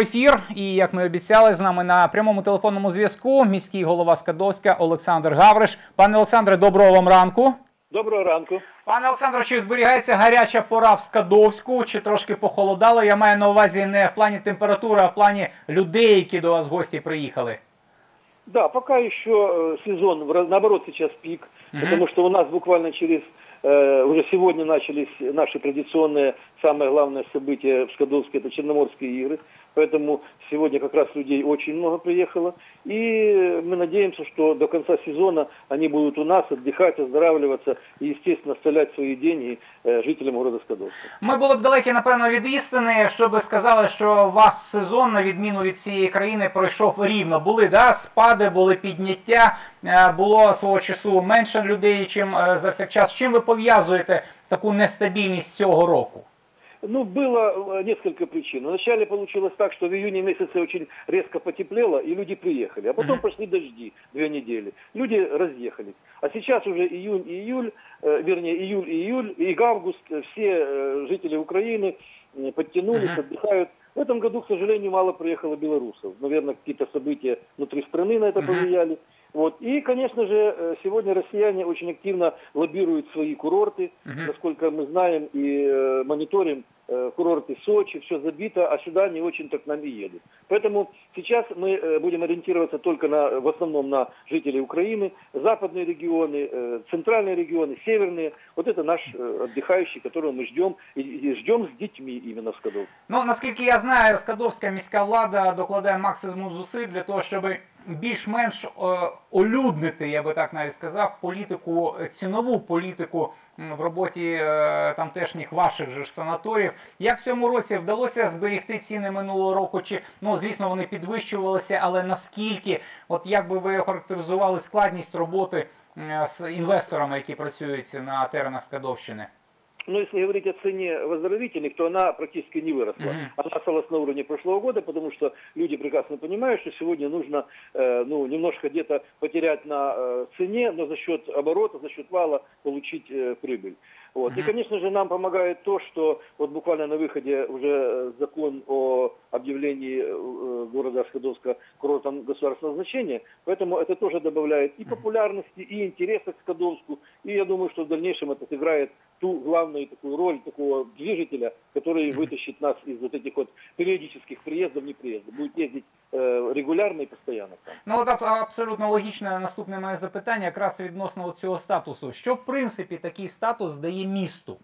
Ефір, і як ми обіцяли, з нами на прямому телефонному зв'язку міський голова Скадовська Олександр Гавриш. Пане Олександре, доброго вам ранку. Доброго ранку. Пане Олександре, чи зберігається гаряча пора в Скадовську, чи трошки похолодало? Я маю на увазі не в плані температури, а в плані людей, які до вас в гості приїхали. Да, пока еще э, сезон, в раз- наоборот, сейчас пик, потому что у нас буквально через, э, уже сегодня начались наши традиционные, самое главное событие в Скадовске, это Черноморские игры, поэтому сегодня как раз людей очень много приехало, и мы надеемся, что до конца сезона они будут у нас отдыхать, оздоравливаться и, естественно, оставлять свои деньги э, жителям города Скадовска. Ми були б далекі, напевно, від істини, якщо би сказали, що у вас сезон, на відміну від всієї країни, пройшов рівно. Були да, спади, були підняття, е, було свого часу менше людей, чим е, за всяк час. Чим ви пов'язуєте таку нестабільність цього року? Ну, было э, несколько причин. Вначале получилось так, что в июне месяце очень резко потеплело, и люди приехали. А потом пошли дожди две недели. Люди разъехались. А сейчас уже июнь и июль, э, вернее, июль и июль, и август, э, все жители Украины подтянулись, отдыхают. В этом году, к сожалению, мало приехало белорусов. Наверное, какие-то события внутри страны на это повлияли. Вот. И, конечно же, сегодня россияне очень активно лоббируют свои курорты. Насколько мы знаем и э, мониторим, курорты Сочи, все забито, а сюда не очень-то к нам и едут. Поэтому сейчас мы э, будем ориентироваться только на, в основном на жителей Украины, западные регионы, э, центральные регионы, северные. Вот это наш э, отдыхающий, которого мы ждем, и, и ждем с детьми именно в Скадовске. Ну наскільки я знаю, Скадовська міська влада докладає максимум зусиль для того, щоб більш-менш е, олюднити, я би так навіть сказав, політику, е, цінову політику в роботі е, тамтешніх ваших же ж санаторіїв. Як в цьому році вдалося зберегти ціни минулого року? Чи ну звісно вони підвищувалися, але наскільки, от як би ви охарактеризували складність роботи з інвесторами, які працюють на теренах Скадовщини? Но если говорить о цене выздоровительных, то она практически не выросла. Мгм. Она осталась на уровне прошлого года, потому что люди прекрасно понимают, что сегодня нужно э, ну, немножко где-то потерять на э, цене, но за счет оборота, за счет вала получить э, прибыль. Вот. И, Мгм. конечно же, нам помогает то, что вот буквально на выходе уже э, закон о объявлении э, города Скадовска курортом государственного значения, поэтому это тоже добавляет и популярности, и интереса к Скадовску, и я думаю, что в дальнейшем это сыграет ту главную такую роль такого движителя, который вытащит нас из вот этих вот периодических приездов, неприездов. Будет ездить э, регулярно и постоянно. Ну от аб- абсолютно логічне наступне моє запитання, якраз відносно цього статусу. Що в принципі такий статус дає місту?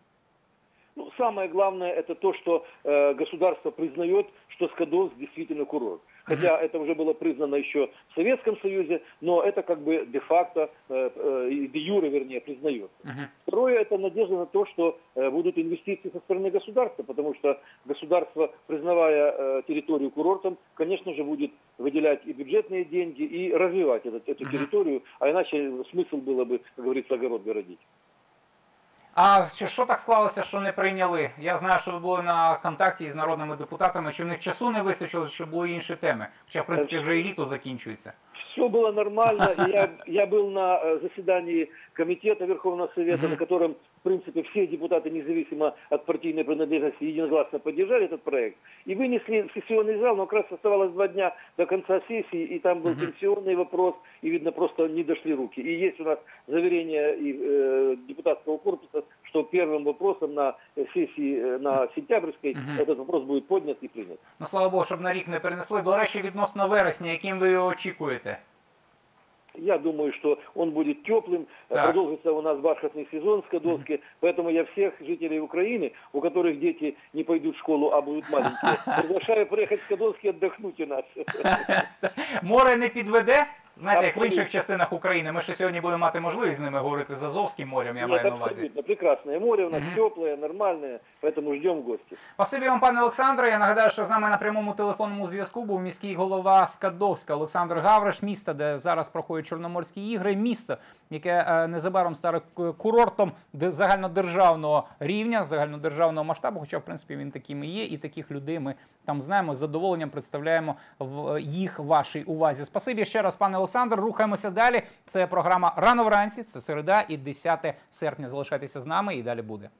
Ну, самое главное это то, что э, государство признает, что Скадовск действительно курорт. Хотя это уже было признано еще в Советском Союзе, но это как бы де-факто, э, э, и де юре, вернее, признается. Мгм. Второе, это надежда на то, что э, будут инвестиции со стороны государства, потому что государство, признавая э, территорию курортом, конечно же, будет выделять и бюджетные деньги, и развивать этот- эту Мгм. территорию, а иначе смысл было бы, как говорится, огород городить. А чи що так склалося, що не прийняли? Я знаю, що ви були на контакті із народними депутатами. Чи в них часу не вистачило, чи були інші теми? Хоча, в принципі, вже і літо закінчується. Все было нормально. и Я, я был на э, заседании комитета Верховного Совета, Мгм. на котором, в принципе, все депутаты, независимо от партийной принадлежности, единогласно поддержали этот проект. И вынесли в сессионный зал, но как раз оставалось два дня до конца сессии, и там был Мгм. пенсионный вопрос, и, видно, просто не дошли руки. И есть у нас заверение и, э, депутатского корпуса, что первым вопросом на э, сессии э, на сентябрьской Мгм. этот вопрос будет поднят и принят. Ну слава Богу, щоб на рік не перенесли. До речі, відносно вересня, яким ви його очікуєте? Я думаю, что он будет теплым. Так. Продолжится у нас бархатный сезон в Скадовске. Поэтому я всех жителей Украины, у которых дети не пойдут в школу, а будут маленькие, приглашаю приехать в Скадовск и отдохнуть у нас. Море не підведе? Знаєте, як в інших частинах України. Ми ще сьогодні будемо мати можливість з ними говорити з Азовським морем, я маю на увазі. абсолютно. Прекрасное море у нас, Мгм. теплое, нормальное. Поэтому ждем гости. Спасибі вам, пане Олександре. Я нагадаю, що з нами на прямому телефонному зв'язку був міський голова Скадовська Олександр Гавриш, місто, де зараз проходять Чорноморські ігри. Місто, яке е, незабаром стане к- курортом де- загальнодержавного рівня, загальнодержавного масштабу. Хоча, в принципі, він таким і є, і таких людей ми там знаємо. З задоволенням представляємо в їх вашій увазі. Спасибі ще раз, пане Олександр. Рухаємося далі. Це програма рано вранці. Це середа і 10 серпня. Залишайтеся з нами і далі буде.